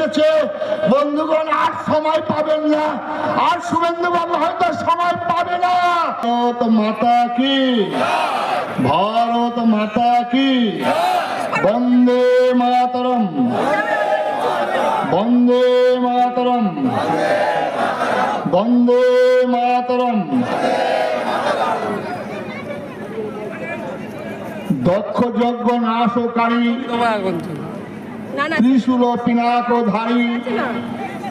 এসেছে। বন্ধুগণ, আর সময় পাবেন না। আর শুভেন্দু বাবু হয়তো সময় পাবে না। ভারত মাতা কি? ভারত মাতা কি? বন্দে মাতরম। বন্দে মাতরম। বন্দে মাতরম। দক্ষ যজ্ঞ নাশকারী। ত্রিশূল পিনাক ধারী।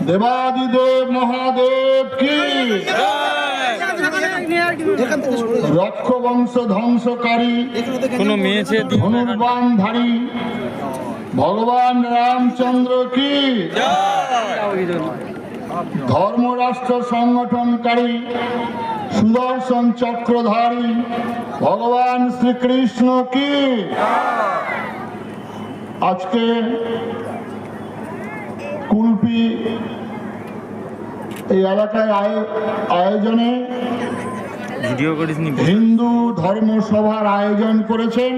দেবাদিদেব মহাদেব কি? রক্ষ বংশ ধ্বংসকারী। কোনো মেয়ে ছেলে দিয়ে ধারী ভগবান রামচন্দ্র কি? ধর্মরাষ্ট্র সংগঠনকারী। সুদর্শন চক্রধারী। ভগবান শ্রীকৃষ্ণ কি? আজকে কুলপি এই এলাকায় আয়- আয়োজনে হিন্দু ধর্মসভার আয়োজন করেছেন।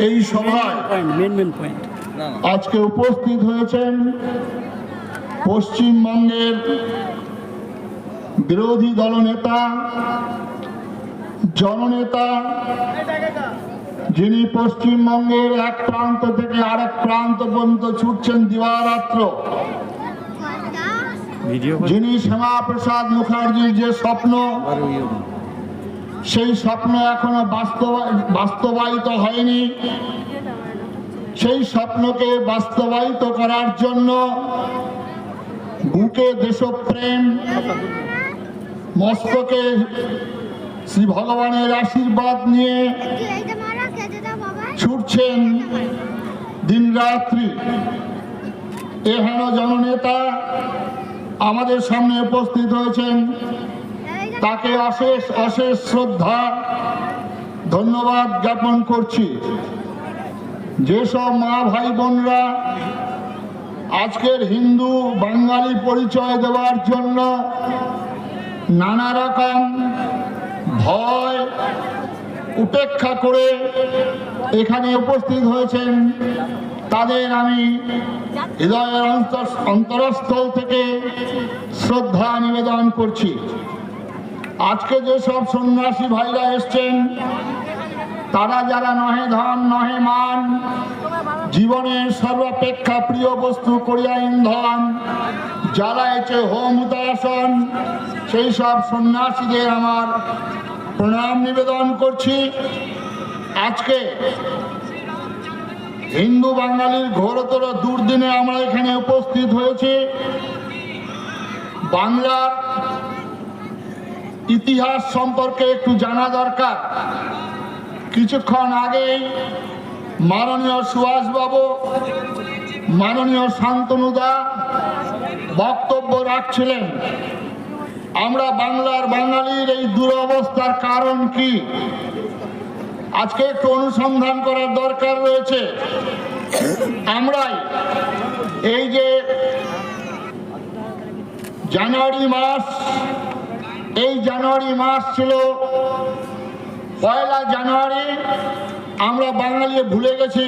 এই সভায় মেন মেন পয়েন্ট আজকে উপস্থিত হয়েছেন পশ্চিমবঙ্গের বিরোধী দলনেতা জননেতা যিনি পশ্চিমবঙ্গের এক প্রান্ত থেকে আরেক প্রান্ত পর্যন্ত ছুটছেন দিবারাত্র যিনি শ্যামাপ্রসাদ মুখার্জির যে স্বপ্ন সেই স্বপ্ন এখনও বাস্তবা- বাস্তবায়িত হয়নি। সেই স্বপ্নকে বাস্তবায়িত করার জন্য বুকে দেশপ্রেম মস্তকে শ্রী ভগবানের আশীর্বাদ নিয়ে এইটা মারা খেতে দাও বাবা ছুটছেন দিন রাত্রি এহেন জননেতা আমাদের সামনে উপস্থিত হয়েছেন। তাকে অশেষ অশেষ শ্রদ্ধা, ধন্যবাদ জ্ঞাপন করছি। যেসব মা ভাই বোনরা আজকের হিন্দু বাঙালি পরিচয় দেওয়ার জন্য নানা রকম ভয়, উপেক্ষা করে এখানে উপস্থিত হয়েছেন তাদের আমি হৃদয়ের অন্তর- অন্তরস্থল থেকে শ্রদ্ধা নিবেদন করছি। আজকে যেসব সন্ন্যাসী ভাইরা এসছেন, তারা যারা নহে ধন, নহে মান, জীবনের সর্বাপেক্ষা প্রিয় বস্তু করিয়া ইন্ধন জ্বালাইছে হোম উদাসন সেই সব সন্ন্যাসীদের আমার প্রণাম নিবেদন করছি। আজকে হিন্দু বাঙালির ঘোরতর দুর্দিনে আমরা এখানে উপস্থিত হয়েছি। বাংলার ইতিহাস সম্পর্কে একটু জানা দরকার। কিছুক্ষণ আগেই মাননীয় সুভাষবাবু, মাননীয় শান্তনুদা বক্তব্য রাখছিলেন। আমরা বাংলার বাঙালির এই দুরবস্থার কারণ কি? আজকে একটু অনুসন্ধান করার দরকার রয়েছে। আমরাই এই যে জানুয়ারি মাস, এই জানুয়ারি মাস ছিল পয়লা জানুয়ারি, আমরা বাঙালি ভুলে গেছি।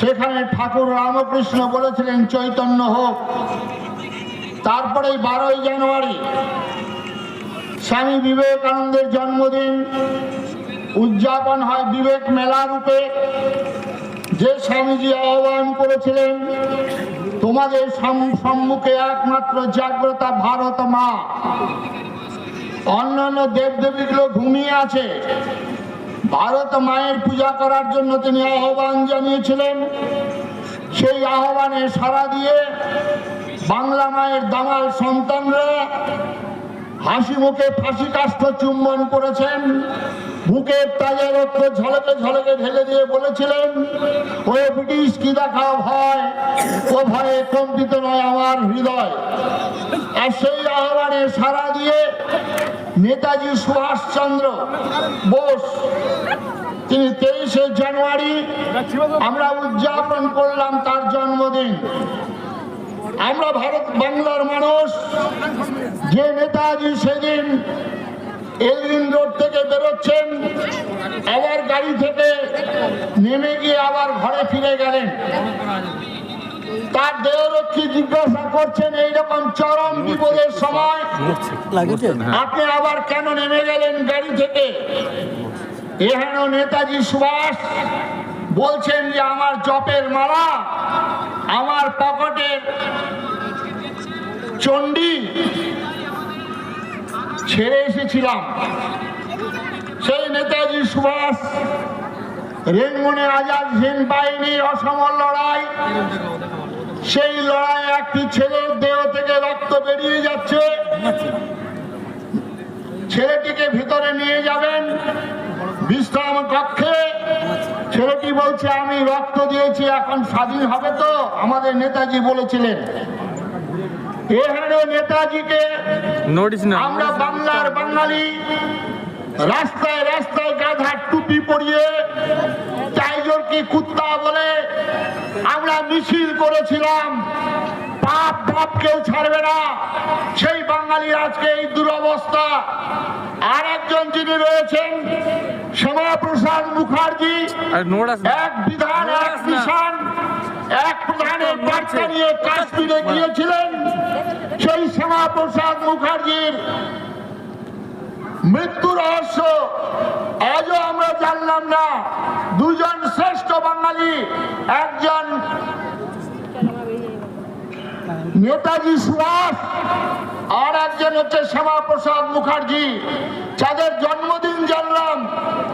সেখানে ঠাকুর রামকৃষ্ণ বলেছিলেন, চৈতন্য হোক। তারপরে বারোই জানুয়ারি, স্বামী বিবেকানন্দের জন্মদিন উদযাপন হয় বিবেক মেলা রূপে। যে স্বামীজি আহ্বান করেছিলেন, তোমাদের সাম- সম্মুখে একমাত্র জাগ্রতা ভারত মা। অন্যান্য দেবদেবীগুলো ঘুমিয়ে আছে। ভারত মায়ের পূজা করার জন্য তিনি আহ্বান জানিয়েছিলেন। সেই আহ্বানে সাড়া দিয়ে বাংলা মায়ের দামাল সন্তানরা হাসি মুখে ফাঁসি কাষ্ঠ চুম্বন করেছেন। বুকের তাজা রক্ত ঝলকে ঝলকে ঢেলে দিয়ে বলেছিলেন ও ব্রিটিশ, কি দেখা ভয়? ও ভয়ে কম্পিত নয় আমার হৃদয়। আর সেই আহ্বানে সাড়া দিয়ে নেতাজি সুভাষচন্দ্র বোস, তিনি তেইশে জানুয়ারি আমরা উদযাপন করলাম তার জন্মদিন। আমরা ভারত বাংলার মানুষ, যে নেতাজি সেদিন এলগিন রোড থেকে বেরোচ্ছেন। আবার গাড়ি থেকে নেমে গিয়ে আবার ঘরে ফিরে গেলেন। তার দেহরক্ষী জিজ্ঞাসা করছেন এইরকম চরম বিপদের সময় আপনি আবার কেন নেমে গেলেন গাড়ি থেকে? এহেন নেতাজি সুভাষ বলছেন যে আমার জপের মালা আমার পকেটের চণ্ডী ছেড়ে এসেছিলাম। সেই নেতাজি সুভাষ রেঙ্গুনে আজাদ হিন্দ বাহিনীর অসম লড়াই। সেই লড়াই একটি ছেলের দেহ থেকে রক্ত বেরিয়ে যাচ্ছে। ছেলেটিকে ভিতরে নিয়ে যাবেন বিশ্রাম কক্ষে। ছেলেটি বলছে, আমি রক্ত দিয়েছি, এখন স্বাধীন হবে তো? আমাদের নেতাজি বলেছিলেন। এখানে নেতাজিকে নোটিস না আমরা বাংলার বাঙালি রাস্তায় রাস্তায় গাধার টুপি পরিয়ে টাইজর কি কুত্তা বলে আমরা মিছিল করেছিলাম পাপ পাপ কেউ ছাড়বে না। সেই বাঙালির আজকে এই দুরবস্থা। আর একজন যিনি রয়েছেন শ্যামাপ্রসাদ মুখার্জি এক বিধান এক মিশন এক প্রধানের বার্তা নিয়ে কাশ্মীরে গিয়েছিলেন। সেই শ্যামাপ্রসাদ মুখার্জির মৃত্যু রহস্য, আজও আমরা জানলাম না। দুজন শ্রেষ্ঠ বাঙালি, একজন নেতাজি সুভাষ, আর একজন হচ্ছে শ্যামাপ্রসাদ মুখার্জি। যাদের জন্মদিন জানলাম,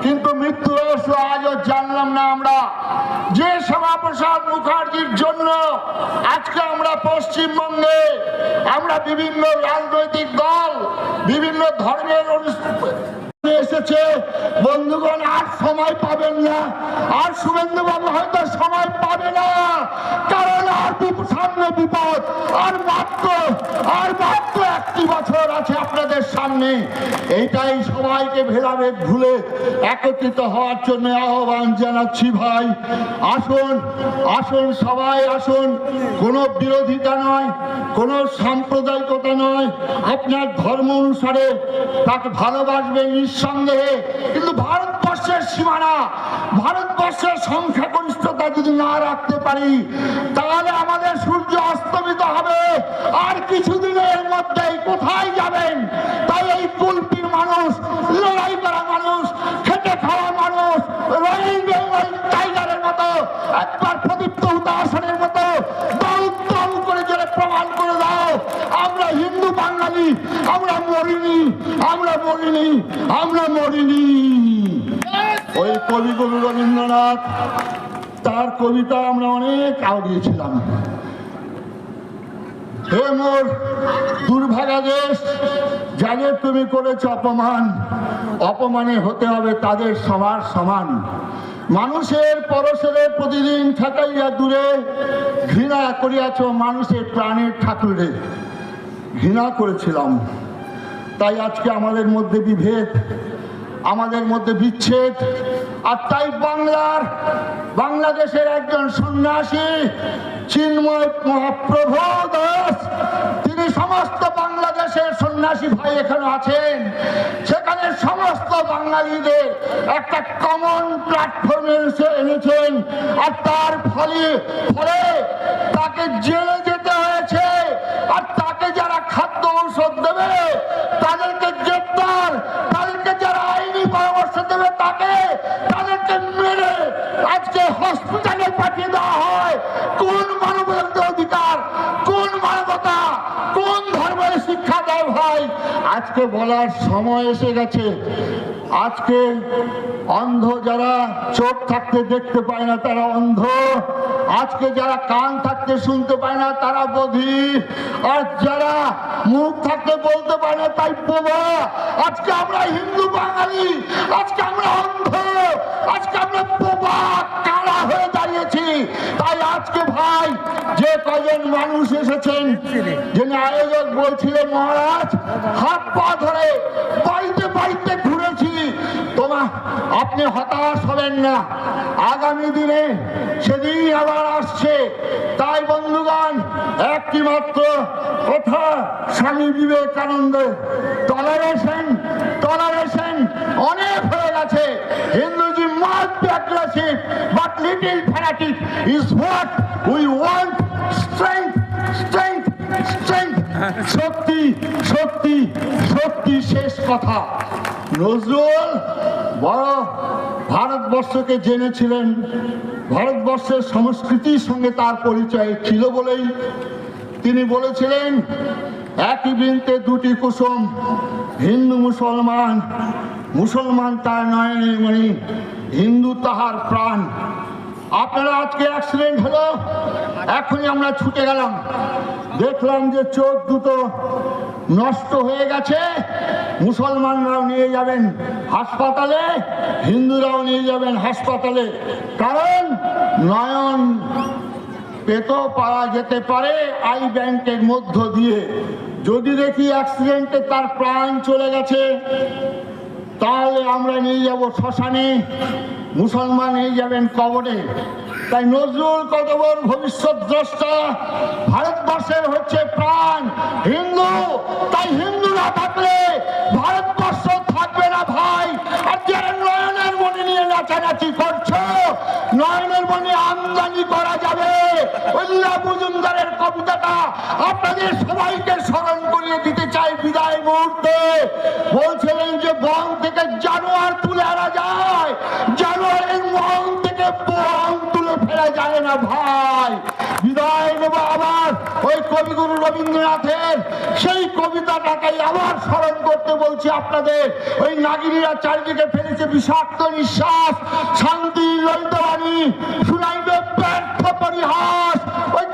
কিন্তু মৃত্যু রহস্য আজও জানলাম না আমরা। যে শ্যামাপ্রসাদ মুখার্জির জন্য আজকে আমরা পশ্চিমবঙ্গে আমরা বিভিন্ন রাজনৈতিক দল বিভিন্ন ধর্মের অনুষ্ঠান এসেছে বন্ধুগণ আর সময় পাবেন না আর শুভেন্দু বাবু হয়তো সময় পাবে না কারণ আর বিপ- সামনে বিপদ আর মাত্র আর মাত্র একটি বছর আছে আপনাদের সামনে এইটাই সবাইকে ভেদাভেদ ভুলে একত্রিত হওয়ার জন্য আহ্বান জানাচ্ছি ভাই। আসুন আসুন সবাই, আসুন। কোনো বিরোধিতা নয়, কোনো সাম্প্রদায়িকতা নয়। আপনার ধর্ম অনুসারে তাকে ভালোবাসবে নিঃসন্দেহে। কিন্তু ভারতবর্ষের সীমানা, ভারতবর্ষের সংখ্যাগরিষ্ঠতা যদি না রাখতে পারি, তাহলে আমাদের সূর্য অস্তমিত হবে। আর কিছুদিনের মধ্যেই কোথায় যাবেন? তাই এই কুলপির মানুষ, লড়াই করা মানুষ, খেটে খাওয়া মানুষ টাইগারের মতো, একবার প্রদীপ্ত উদাসনের মতো প্রমাণ করে দাও, আমরা হিন্দু বাঙালি, আমরা মরিনি আমরা মরিনি আমরা মরিনি। ওই কবিগুরু রবীন্দ্রনাথ, তার কবিতা আমরা অনেক দুর্ভাগা দেশ যাদের তুমি করেছ অপমান। অপমানে হতে হবে তাদের সবার সমান। মানুষের পরশেরে প্রতিদিন ঠেকাইয়া দূরে ঘৃণা করিয়াছ মানুষের প্রাণের ঠাকুরে। ঘৃণা করেছিলাম। তাই আজকে আমাদের মধ্যে বিভেদ, আমাদের মধ্যে বিচ্ছেদ, আর তাই বাংলার, বাংলাদেশের একজন সন্ন্যাসী, চিন্ময় মহাপ্রভু দাস তিনি সমস্ত বাংলাদেশের সন্ন্যাসী ভাই এখানে আছেন, সেখানে সমস্ত বাঙালিদের একটা কমন প্ল্যাটফর্মে এসে এনেছেন। আর তার ফলে ফলে তাকে জেলে যেতে হয়েছে। আর তাকে যারা খাদ্য ঔষধ দেবে, তাদেরকে গ্রেপ্তার, তাদেরকে যারা আইনি পরামর্শ দেবে তাকে, তাদেরকে মেরে আজকে হসপিটালে পাঠিয়ে দেওয়া হয়। কোন মানবের অধিকার কোন মানবতা কোন ধর্মের শিক্ষা দেয় ভাই আজকে বলার সময় এসে গেছে। আজকে অন্ধ যারা চোখ থাকতে দেখতে পায় না, তারা অন্ধ। আজকে যারা কান থাকতে শুনতে পায় না, তারা বধি। আর যারা মুখ থাকতে বলতে পারে না, তাই প্রভা আজকে আমরা হিন্দু বাঙালি, আজকে আজকে ভাই যে কজন মানুষ এসেছেন, যিনি আয়োজক বলছিলেন, মহারাজ, হাত পা ধরে বাড়িতে বাড়িতে ঘুরেছি। তোমা, আপনি হতাশ হবেন না। আগামী দিনে সেদিন আবার আসছে। তাই বন্ধুগণ একটি মাত্র কথা স্বামী বিবেকানন্দ, টলারেশন টলারেশন অনেক হয়ে গেছে। Hindus must be aggressive but little fanatic is what we want সত্যি সত্যি সত্যি শেষ কথা। নজরুল, বড় ভারতবর্ষকে জেনেছিলেন। ভারতবর্ষের সংস্কৃতির সঙ্গে তার পরিচয় ছিল বলেই তিনি বলেছিলেন, একই বৃন্তে দুটি কুসুম, হিন্দু মুসলমান। মুসলমান তার নয়নে মণি। হিন্দু তাহার প্রাণ। আপনারা আজকে অ্যাক্সিডেন্ট হলো, এখনই আমরা ছুটে গেলাম। দেখলাম যে চোখ দুটো নষ্ট হয়ে গেছে, মুসলমানরাও নিয়ে যাবেন হাসপাতালে, হিন্দুরাও নিয়ে যাবেন হাসপাতালে। কারণ নয়ন পেতেও পারা যেতে পারে আই ব্যাংকের মধ্য দিয়ে। যদি দেখি অ্যাক্সিডেন্টে তার প্রাণ চলে গেছে তাহলে আমরা নিয়ে যাব শ্মশানে। মুসলমান নিয়ে যাবেন কবরে। তাই নজরুল কত বড় ভবিষ্যৎ দ্রষ্টা, ভারতবর্ষের হচ্ছে প্রাণ। হিন্দু, তাই হিন্দু না থাকলে ভারতবর্ষ থাকবে না ভাই। আর যারা নয়নের মনে নিয়ে নাচানাচি করছ, নয়নের মনে আমদানি করা যাবে। উল্লাহ মজুমদারের কবিতাটা আপনাদের সবাইকে স্মরণ করিয়ে দিতে চাই বিদায় মুহূর্তে। বলছিলেন যে বন থেকে জানোয়ার তুলে আনা যায়, জানোয়ারের মন থেকে বন তুলে ফেলা যায় না ভাই। বিদায় নেব আবার ওই কবিগুরু রবীন্দ্রনাথের। সেই কবিতাটাকে আবার স্মরণ করতে বলছি আপনাদের। ওই নাগিনীরা চারিদিকে ফেলেছে বিষাক্ত নিঃশ্বাস, শান্তি ললিতবাণী শুনাইবে ব্যর্থ পরিহাস। ওই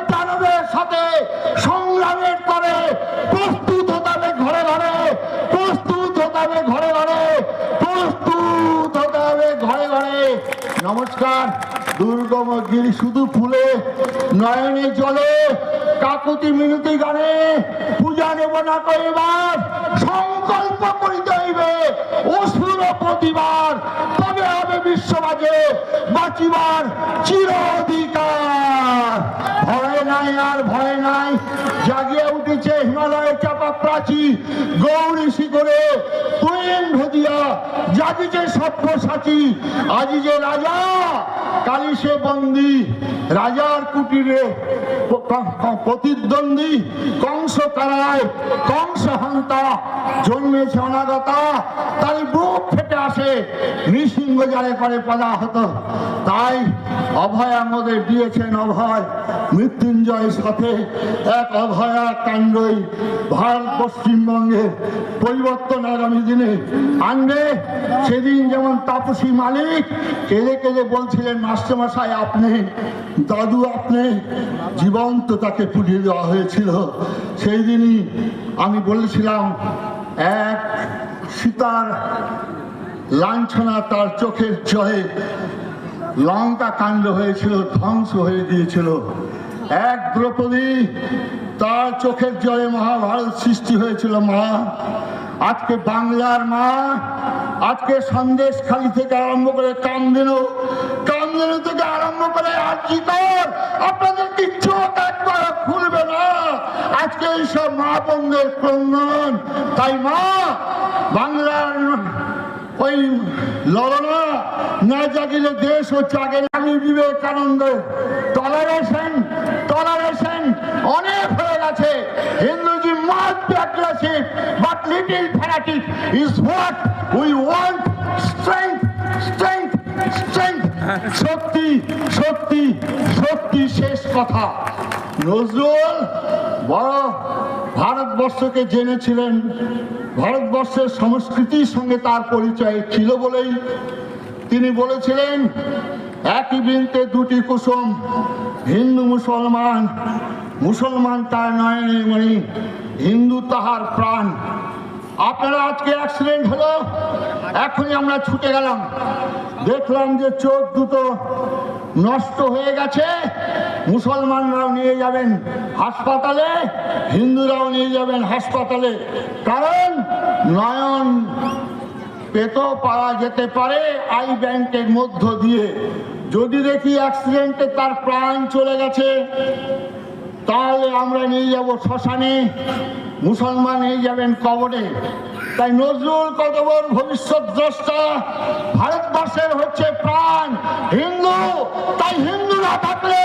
সাথে সংগ্রামের করে প্রস্তুত হতে ঘরে ঘরে, প্রস্তুত হতে ঘরে ঘরে, প্রস্তুত হতে ঘরে ঘরে। নমস্কার, দুর্গম গিরি শুধু ফুলে, নয়নে জলে, কাকুতি মিনতি গানে, পূজা নেব না করিবার সংকল্প করিতে হইবে অসুর প্রতিবার। বিশ্ববাজে বাঁচিবার চির অধিকার। ভয় নাই আর ভয় নাই, জাগিয়ে উঠেছে হিমালয়ের চাপা প্রাচী, গৌরী শিখরে রাজার কুটিরে প্রতিদ্বন্দ্বী, কংস কারায় কংস জন্মেছে অনাগতা তাই বুক ফেটে আসে নৃসিংহ জালে করে পদা হতো। তাই অভয় আমাদের দিয়েছেন অভয়। মৃত্যুঞ্জয় সাথে এক অভয়া কাণ্ডই ভারত পশ্চিমবঙ্গে পরিবর্তন আগামী দিনে আনবে। সেদিন যেমন তাপসী মালিক কেঁদে কেঁদে বলছিলেন, মাস্টারমশাই, আপনি, দাদু আপনি জীবন্ত তাকে পুড়িয়ে দেওয়া হয়েছিল। সেই দিনই আমি বলেছিলাম, এক সীতার লাঞ্ছনা তার চোখের জয়ে লঙ্কা কাণ্ড হয়েছিল, ধ্বংস হয়ে গিয়েছিল। এক দ্রৌপদী তার চোখের জয়ে মহাভারত সৃষ্টি হয়েছিল, মা। আজকে বাংলার মা, আজকে সন্দেশ খালি থেকে আরম্ভ করে কামদেনু কামদেনু থেকে আরম্ভ করে আজকে কর? আপনাদের কিচ্ছু একবার খুলবে না। আজকে এইসব মা বন্ধের ক্রন্দন। তাই মা, বাংলার ওই লড়না না জাগিলে দেশ ও জাগে। আমি বিবেকানন্দ। টলারেশন টলারেশন অনেক হয়ে গেছে। Hindus must be aggressive but little fanatic is what we want strength strength strength সত্যি সত্যি সত্যি শেষ কথা। নজরুল, বড় ভারতবর্ষকে জেনেছিলেন, ভারতবর্ষের সংস্কৃতির সঙ্গে তার পরিচয় ছিল বলেই তিনি বলেছিলেন, একই বৃন্তে দুটি কুসুম, হিন্দু মুসলমান মুসলমান তার নয়নে মণি হিন্দু তাহার প্রাণ। আপনারা আজকে অ্যাক্সিডেন্ট হলো, এখনই আমরা ছুটে গেলাম। দেখলাম যে চোখ দুটো নষ্ট হয়ে গেছে মুসলমানরাও নিয়ে যাবেন হাসপাতালে, হিন্দুরাও নিয়ে যাবেন হাসপাতালে। কারণ নয়ন পেতেও পাওয়া যেতে পারে আই ব্যাংকের মধ্য দিয়ে। যদি দেখি অ্যাক্সিডেন্টে তার প্রাণ চলে গেছে, তাহলে আমরা নিয়ে যাব শ্মশানে। মুসলমান নিয়ে যাবেন কবরে। তাই নজরুল কত ভবিষ্যৎ দ্রষ্টা ভারতবর্ষের হচ্ছে প্রাণ। হিন্দু, তাই হিন্দু না থাকলে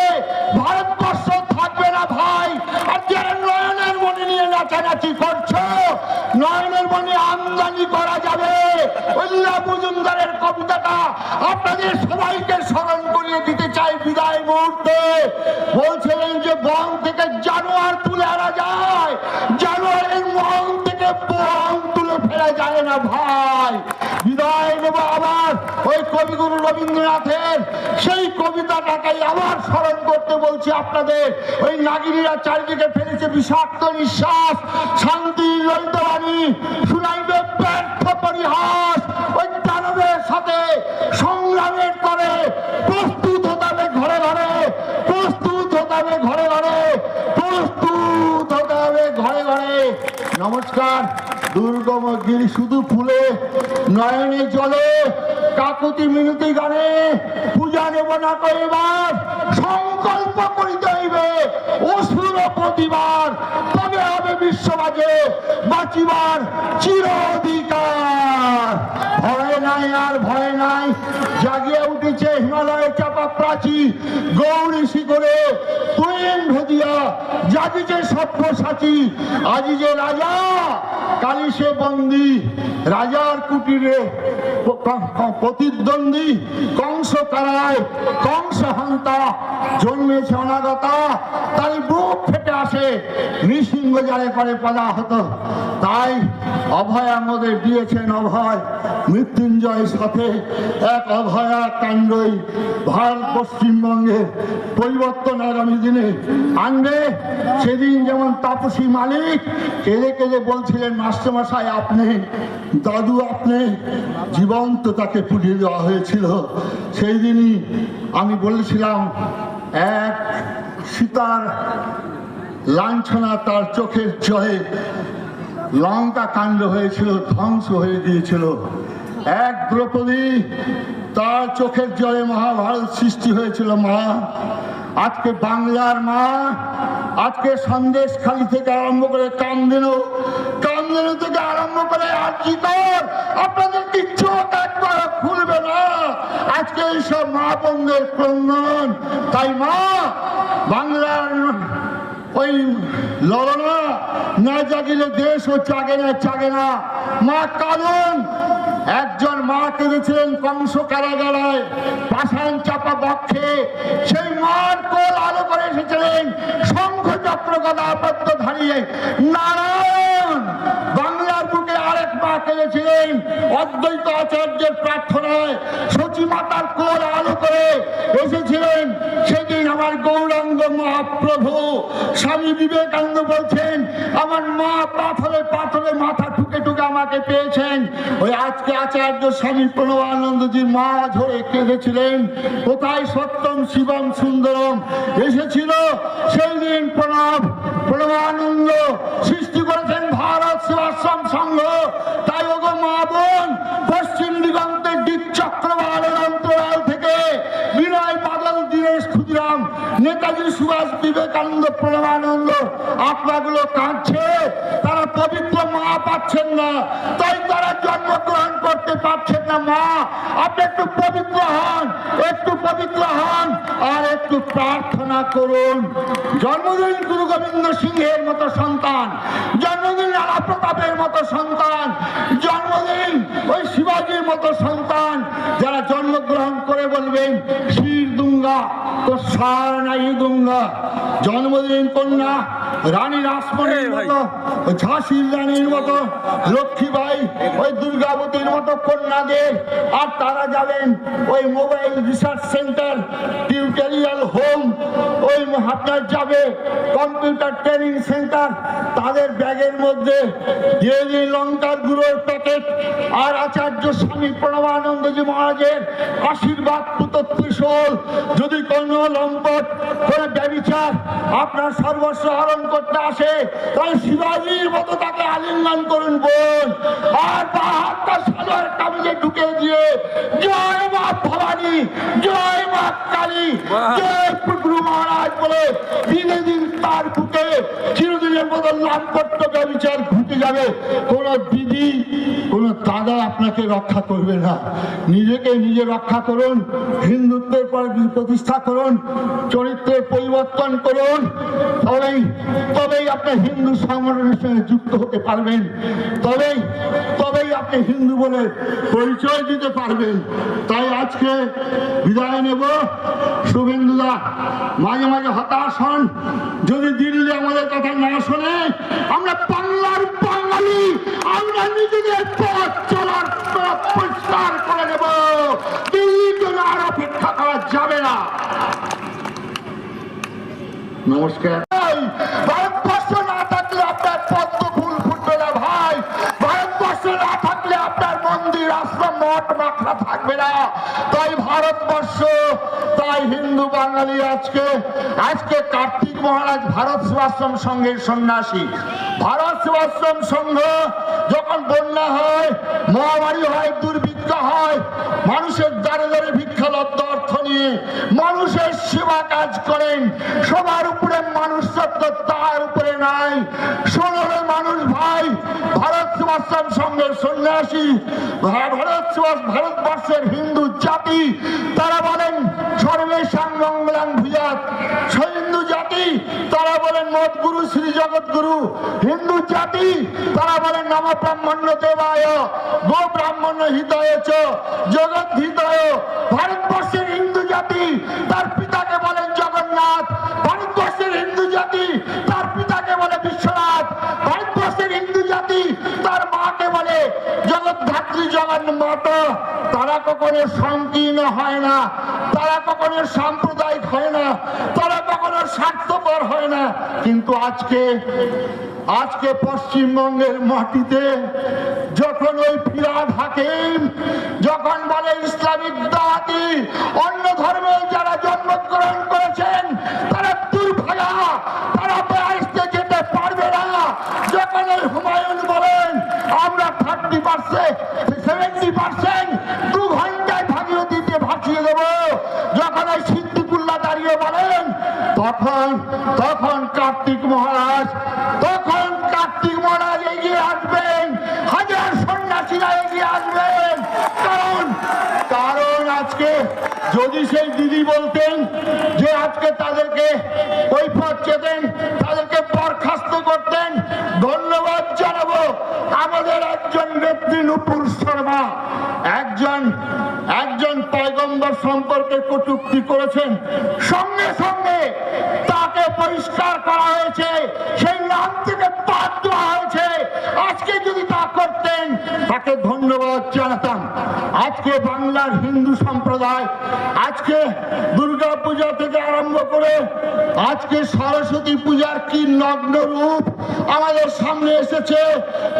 ভারতবর্ষ থাকবে না ভাই। আর নয়নের মনে নিয়ে নাচানা মনে আমদানি করা যাবে। কবিতাটা আপনাদের সবাইকে স্মরণ করিয়ে দিতে বিদায় মুহূর্তে। বলছিলেন যে থেকে জানোয়ার তুলে আনা যায়, জানোয়ারের মন থেকে বন ফেলা যায় না ভাই। বিদায় নেব আবার ওই কবিগুরু রবীন্দ্রনাথের। সেই কবিতাটাকেই আবার স্মরণ করতে বলছি আপনাদের। ওই নাগিনীরা চারিদিকে ফেলেছে বিষাক্ত নিঃশ্বাস, শান্তি ললিতবাণী শুনাইবে ব্যর্থ পরিহাস। ওই দানবের সাথে সংগ্রামের করে প্রস্তুত হতে ঘরে ঘরে, প্রস্তুত হতে ঘরে ঘরে, প্রস্তুত হতে ঘরে ঘরে। নমস্কার। দুর্গম গিরি শুধু ফুলে, নয়নে জলে, কাকুতি মিনতি গানে পূজা নেব না কইবার সংকল্প করিতে হইবে অসুর প্রতিবার। বিশ্ববাজে বাঁচিবার চির অধিকার। ভয় নাই আর ভয় নাই, জাগিয়ে উঠেছে হিমালয়ের চাপা প্রাচী গৌরী শিখরে। তুইন সভ্য সাচী। আজি যে রাজা, কালি সে বন্দি। রাজার কুটিরে প্রতিদ্বন্দ্বী, কংস কারায় কংস হন্তা জন্মেছে অনাগতা। তাই বুক ফেটে আসে নৃসিংহ জালে করে। পদা হতো, তাই অভয় আমাদের দিয়েছেন অভয়, মৃত্যুঞ্জয় সাথে এক অভয়া কাণ্ডই ভারত পশ্চিমবঙ্গে পরিবর্তন আগামী দিনে আনবে। সেদিন যেমন তাপসী মালিক কেঁদে কেঁদে বলছিলেন, মাস্টারমশাই, আপনি, দাদু আপনি জীবন্ত তাকে পুড়িয়ে দেওয়া হয়েছিল। সেই দিনই আমি বলেছিলাম, এক সীতার লাঞ্ছনা তার চোখের জয়ে লঙ্কা কাণ্ড হয়েছিল, ধ্বংস হয়ে গিয়েছিল। এক দ্রৌপদী তার চোখের জলে মহাভারত সৃষ্টি হয়েছিল, মা। আজকে বাংলার মা, আজকে সন্দেশ খালি থেকে আরম্ভ করে কামদেনু কামদেনু থেকে আরম্ভ করে আজকে কর আপনাদের কিচ্ছু একবার খুলবে না। আজকে এইসব মা বন্ধের ক্রন্দন। তাই মা, বাংলার ওই লড়না না জাগিলে দেশ ও জাগে না জাগে না। মা কারণ একজন মা কেঁদেছিলেন কংস কারাগারায়, পাষাণ চাপা বক্ষে। সেই মার কোল আলো করে এসেছিলেন শঙ্খ চক্র গদা আবদ্ধ ধারিয়ে। নারায়ণ, বাংলার বুকে আরেক মা কেঁদেছিলেন অদ্বৈত আচার্যের প্রার্থনায়। সচী মাতার কোল আলো করে এসেছিলেন সেদিন আমার গৌরাঙ্গ মহাপ্রভু স্বামী বিবেকানন্দ বলছেন, আমার মা পাথরে পাথরে মাথা ঠুকে ঠুকে আমাকে পেয়েছেন। ওই আজকে আচার্য স্বামী প্রণবানন্দজির মা ধরে কেঁদেছিলেন। কোথায় সত্যম শিবম সুন্দরম? এসেছিল সেই দিন প্রণব প্রণবানন্দ সৃষ্টি করেছেন ভারত সেবাশ্রম সংঘ। তাই ওগো মা বোন, পশ্চিম দিগন্তের দিক চক্রবালের অন্তরাল থেকে বিনয় বাদল দীনেশ ক্ষুদিরাম নেতাজি সুভাষ বিবেকানন্দ প্রণবানন্দ আপনাগুলো কাঁদছে, তারা পবিত্র মা পাচ্ছেন না। তাই তারা জন্মগ্রহণ করতে পারছেন না, মা। আপনি একটু পবিত্র হন, একটু পবিত্র হন, আর একটু প্রার্থনা করুন। জন্মদিন গুরু গোবিন্দ সিংহের মতো সন্তান, জন্মদিন রানা প্রতাপের মতো সন্তান, জন্মদিন ওই শিবাজির মতো সন্তান, যারা জন্মগ্রহণ করে বলবেন তো জন্মদিন কন্যা রানী রাসমণির মতো ঝাঁসির রানীর মতো লক্ষ্মীবাই ওই দুর্গাবতীর মতো কন্যাদের। আর তারা যাবেন ওই mobile research centre tutorial home. ওই আপনার যাবে কম্পিউটার ট্রেনিং সেন্টার। তাদের ব্যাগের মধ্যে দিয়ে দিয়ে লঙ্কার গুঁড়োর প্যাকেট। আর আচার্য স্বামী প্রণবানন্দজি মহারাজের আশীর্বাদ পুত ত্রিশূল যদি কোনো লম্পট করে ব্যবিচার আপনার সর্বস্ব হরণ করতে আসে তাহলে শিবাজির মতো তাকে আলিঙ্গন করুন বোন আর বা হাতটা সালোয়ার কামিজে ঢুকে দিয়ে জয় মা ভবানী জয় মা কালী জয় গুরু মহারাজ বলে দিনে দিন তার বুকে চিরদিনের মতো করতে স্বৈরাচার ঘুটে যাবে। কোন দিদি কোন দাদা আপনাকে রক্ষা করবে না। নিজেকে নিজে রক্ষা করুন। হিন্দুত্বের পর প্রতিষ্ঠা করুন, চরিত্রের পরিবর্তন করুন। তবেই তবেই আপনি হিন্দু সংগঠনের সঙ্গে যুক্ত হতে পারবেন। তবেই তবেই আপনি হিন্দু বলে পরিচয় দিতে পারবেন। তাই আজকে বিদায় নেব। শুভেন্দুদা, মাঝে মাঝে হতাশ হন। যদি দিল্লি আমাদের কথা না শোনে, আমরা বাংলার বাঙালি, আমরা নিজেদের পথ চলার পরিষ্কার করে নেব। দিল্লির জন্য আর অপেক্ষা করা যাবে না। নমস্কার। ভারতবর্ষ না থাকলে আপনার পদ্ম ফুল ফুটবে না ভাই। ভারতবর্ষ না থাকলে আপনার মন্দির আশ্রম মঠ থাকবে না। তাই ভারতবর্ষ, তাই হিন্দু বাঙালি আজকে আজকে কার্তিক মহারাজ ভারত সেবাশ্রম সংঘের সন্ন্যাসী। ভারত সেবাশ্রম সংঘ যখন বন্যা হয়, মহামারী হয়, দুর্ভিক্ষ হয়, মানুষের দ্বারে দ্বারে ভিক্ষালব্ধ অর্থ নিয়ে মানুষের সেবা কাজ করেন। সবার উপরে মানুষ সত্য, তার উপরে নাই। ষোলোরে মানুষ ভাই, ভারত সেবাশ্রম সঙ্গের সন্ন্যাসী ভারত ভারতবর্ষের হিন্দু জাতি, তারা বলেন, সর্বেশাং মঙ্গলাং ভুজাত। হিন্দু জাতি, তারা বলেন মত গুরু শ্রী জগৎ গুরু হিন্দু জাতি, তারা বলেন, নম ব্রাহ্মণ্য দেবায়, গো ব্রাহ্মণ্য হিতায় চ, জগৎ হিতায় ভারতবর্ষের জাতি তার পিতাকে বলেন জগন্নাথ ভারতবর্ষের হিন্দু জাতি তার পিতাকে বলে বিশ্বনাথ ভারতবর্ষের তার মাকে বলে, জগদ্ধাত্রী জগন্মাত তারা কখনো সংকীর্ণ হয় না, তারা কখনো সাম্প্রদায়িক হয় না, তারা কখনো স্বার্থপর হয় না। কিন্তু আজকে আজকে পশ্চিমবঙ্গের মাটিতে যখন ওই ফিরাদ হাকিম যখন বলে ইসলামিক দাওয়াতি অন্য ধর্মে যারা জন্মগ্রহণ করেছেন, তারা দুর্ভাগা তারা বেড়াইতে যেতে পারবে না যখন ওই হুমায়ুন বলেন আমরা সেভেন্টি পার্সেন্ট ভাসিয়ে দেবো। যখন ওই দাঁড়িয়ে বলেন, তখন তখন কার্তিক মহারাজ, তখন কার্তিক মহারাজ এগিয়ে আসবেন, হাজার সন্ন্যাসীরা এগিয়ে আসবেন কারণ কারণ আজকে যদি দিদি বলতেন যে আজকে তাদেরকে কৈফত চেতেন, তাদেরকে বরখাস্ত করতেন। ধন্যবাদ জানাব আমাদের একজন নেত্রী নুপুর শর্মা। একজন একজন পয়গম্বর সম্পর্কে কটুক্তি করেছেন। সঙ্গে সঙ্গে তাকে পরিষ্কার করা হয়েছে, সেই নাম থেকে বাদ দেওয়া হয়েছে। আজকে যদি তা করতেন, তাকে ধন্যবাদ জানাতাম। আজকে বাংলার হিন্দু সম্প্রদায় আজকে দুর্গা পূজা থেকে আরম্ভ করে আজকে সরস্বতী পূজার কি নগ্ন রূপ আমাদের সামনে এসেছে।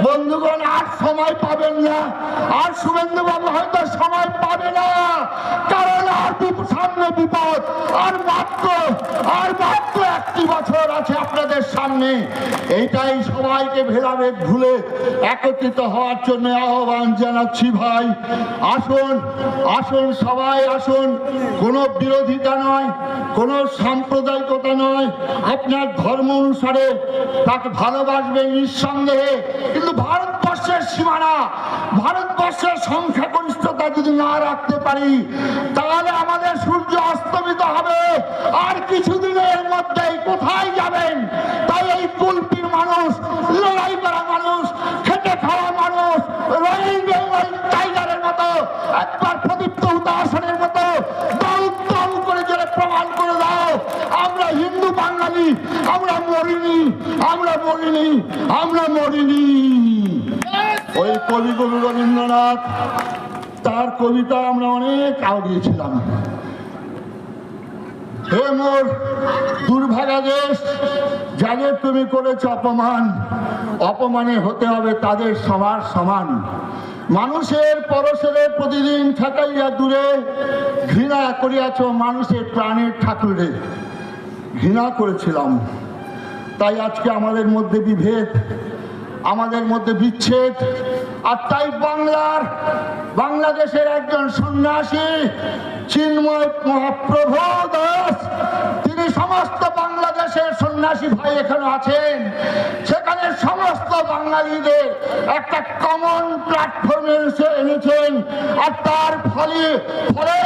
বন্ধুগণ, আর সময় পাবেন না। আর শুভেন্দু বাবু হয়তো সময় পাবে না। কারণ আর সামনে বিপদ, আর মাত্র আর মাত্র একটি বছর আছে আপনাদের সামনে। এইটাই সবাইকে ভেদাভেদ ভুলে একত্রিত হওয়ার জন্য আহ্বান জানাচ্ছি ভাই। আসুন আসুন সবাই, আসুন। কোনো বিরোধিতা নয়, কোনো সাম্প্রদায়িকতা নয়। আপনার ধর্ম অনুসারে তাকে ভালোবাসবেন নিঃসন্দেহে। কিন্তু ভারতবর্ষের সীমানা, ভারতবর্ষের সংখ্যাগরিষ্ঠতা যদি না রাখতে পারি, তাহলে আমাদের সূর্য অস্তমিত হবে। আর কিছুদিনের মধ্যেই কোথায় যাবেন? তাই এই কুলপির মানুষ, লড়াই করা মানুষ, খেটে খাওয়া মানুষ রোহিঙ্গা টাইগারের মতো একবার প্রদীপ্ত উদাসনের মতো দল দল করে জোরে প্রমাণ করে দাও আমরা হিন্দু বাঙালি আমরা মরিনি আমরা মরিনি আমরা মরিনি। ওই কবিগুরু রবীন্দ্রনাথ, তার কবিতা আমরা অনেক আওড়িয়েছিলাম হে মোর দুর্ভাগা দেশ, যাদের তুমি করেছ অপমান, অপমানে হতে হবে তাদের সবার সমান। মানুষের পরশেরে প্রতিদিন ঠেকাইয়া দূরে ঘৃণা করিয়াছ মানুষের প্রাণের ঠাকুরে। ঘৃণা করেছিলাম। তাই আজকে আমাদের মধ্যে বিভেদ, আমাদের মধ্যে বিচ্ছেদ, আর তাই বাংলার, বাংলাদেশের একজন সন্ন্যাসী, চিন্ময় মহাপ্রভু দাস, তিনি সমস্ত বাংলাদেশের সন্ন্যাসী ভাই এখানে আছেন। সেখানে সমস্ত বাঙালিদের একটা কমন প্ল্যাটফর্মে এনেছেন, আর তার ফলে ফলে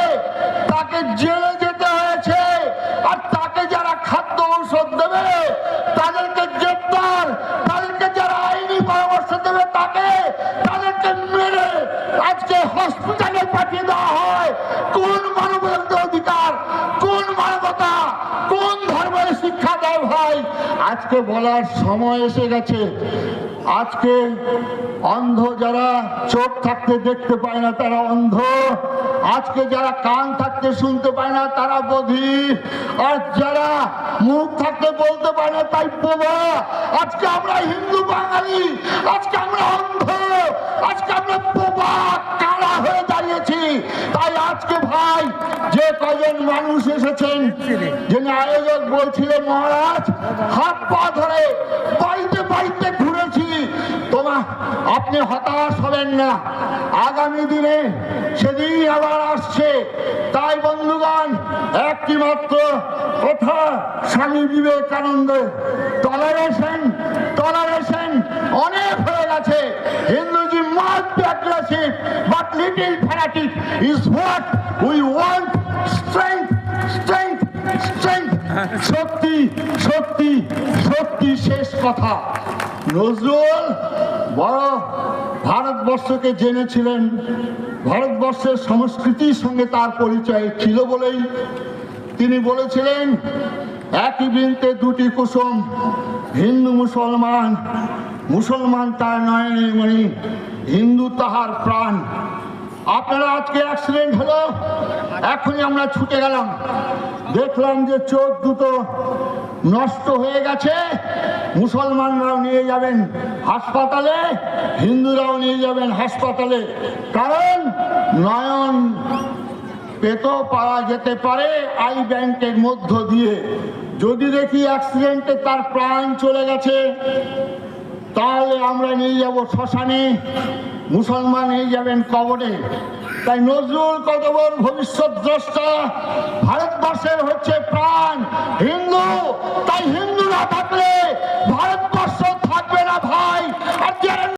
তাকে জেলে যেতে হয়েছে, আর খাদ্য দেবে তাদেরকে গ্রেপ্তার, তাদেরকে যারা আইনি পরামর্শ দেবে তাকে তাদেরকে মেরে আজকে হসপিটালে পাঠিয়ে দেওয়া হয়। কোন মানবতার অধিকার কোন মানবতা কোন ধর্মের শিক্ষা দেয় ভাই আজকে বলার সময় এসে গেছে। আজকে অন্ধ যারা চোখ থাকতে দেখতে পায় না, তারা অন্ধ। আজকে যারা কান থাকতে শুনতে পায় না, তারা বধির আর যারা মুখ থাকতে বলতে পায় না, তাই বোবা। আজকে আমরা হিন্দু বাঙালি, আজকে আমরা অন্ধ, আজকে আমরা দাঁড়িয়েছি তাই আজকে ভাই যে কজন মানুষ এসেছেন, যিনি আয়োজক বলছিলেন, মহারাজ, হাত পা ধরে বাড়িতে বাড়িতে ঘুরেছি। তোমা, আপনি হতাশ হবেন না। আগামী দিনে সেদিন আবার আসছে। তাই বন্ধুগণ একটি মাত্র কথা স্বামী বিবেকানন্দ টলারেশন টলারেশন অনেক হয়ে গেছে। Hindus must be aggressive but little fanatic is what we want strength strength strength শক্তি শক্তি শক্তি শেষ কথা। নজরুল, বড় ভারতবর্ষকে জেনেছিলেন। ভারতবর্ষের সংস্কৃতির সঙ্গে তার পরিচয় ছিল বলেই তিনি বলেছিলেন, একই বৃন্তে দুটি কুসুম, হিন্দু মুসলমান মুসলমান তার নয়নে মণি, হিন্দু তাহার প্রাণ। আপনারা আজকে অ্যাক্সিডেন্ট হলো, এখনই আমরা ছুটে গেলাম। দেখলাম যে চোখ দুটো নষ্ট হয়ে গেছে, মুসলমানরাও নিয়ে যাবেন হাসপাতালে, হিন্দুরাও নিয়ে যাবেন হাসপাতালে। কারণ নয়ন পেতেও পাওয়া যেতে পারে আই ব্যাংকের মধ্য দিয়ে। যদি দেখি অ্যাক্সিডেন্টে তার প্রাণ চলে গেছে তাহলে আমরা নিয়ে যাব শ্মশানে। মুসলমান নিয়ে যাবেন কবরে। তাই নজরুল কদবর ভবিষ্যৎ দ্রষ্টা ভারতবর্ষের হচ্ছে প্রাণ। হিন্দু, তাই হিন্দু না থাকলে ভারতবর্ষ থাকবে না ভাই। আর